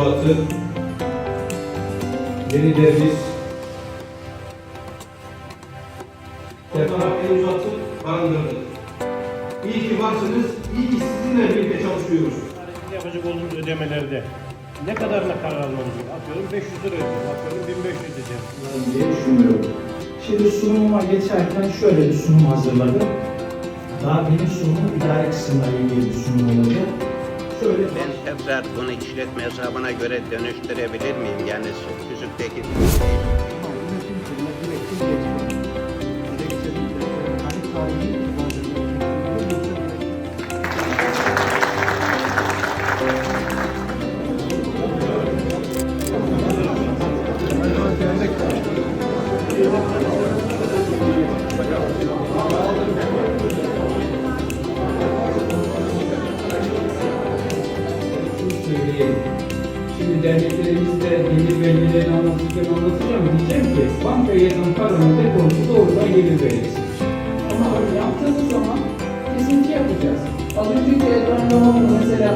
Polat'ı Yeni Derviş Sefahat el uzatıp barındırdı. İyi ki varsınız, iyi ki sizinle birlikte çalışıyoruz. yapacak olduğumuz ödemelerde ne kadarına karar almamız? Atıyorum 500 lira ödeyeceğim, atıyorum 1500 ödeyeceğim. diye düşünüyorum. Şimdi sunumuma geçerken şöyle bir sunum hazırladım. Daha benim sunumum idare kısımla ilgili bir sunum olacak. Ben tekrar bunu işletme hesabına göre dönüştürebilir miyim? Yani Süzük'teki Söyleyelim. Şimdi derneklerimizde gelir belgelerini anlatırken anlatacağım. Diyeceğim ki bankaya yazan paranın deposu doğrudan gelir belgesi. Ama yaptığımız zaman kesinti yapacağız. Az önceki ekranlamamda mesela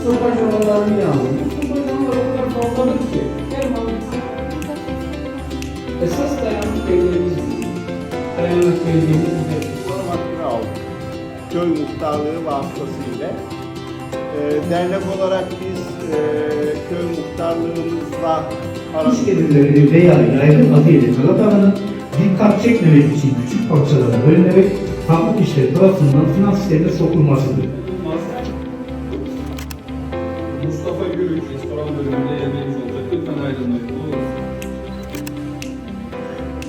stopaj oranlarını yazdım. Bu stopaj oranları o kadar fazladır ki. Malın Esas dayanık belgelerimiz bu. Dayanık belgemiz bu. formatını aldık. Köy muhtarlığı vasıtasıyla. Ee, dernek olarak biz e, köy muhtarlığımızla İş gelirleri veya yaygın adıyla kağıt dikkat çekmemek için küçük parçalara bölünerek farklı kişiler tarafından finans sistemine sokulmasıdır. Mustafa Gürük restoran bölümünde yemeğimiz olacak. Lütfen ayrılmayın. Olur.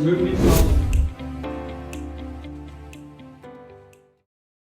Mümin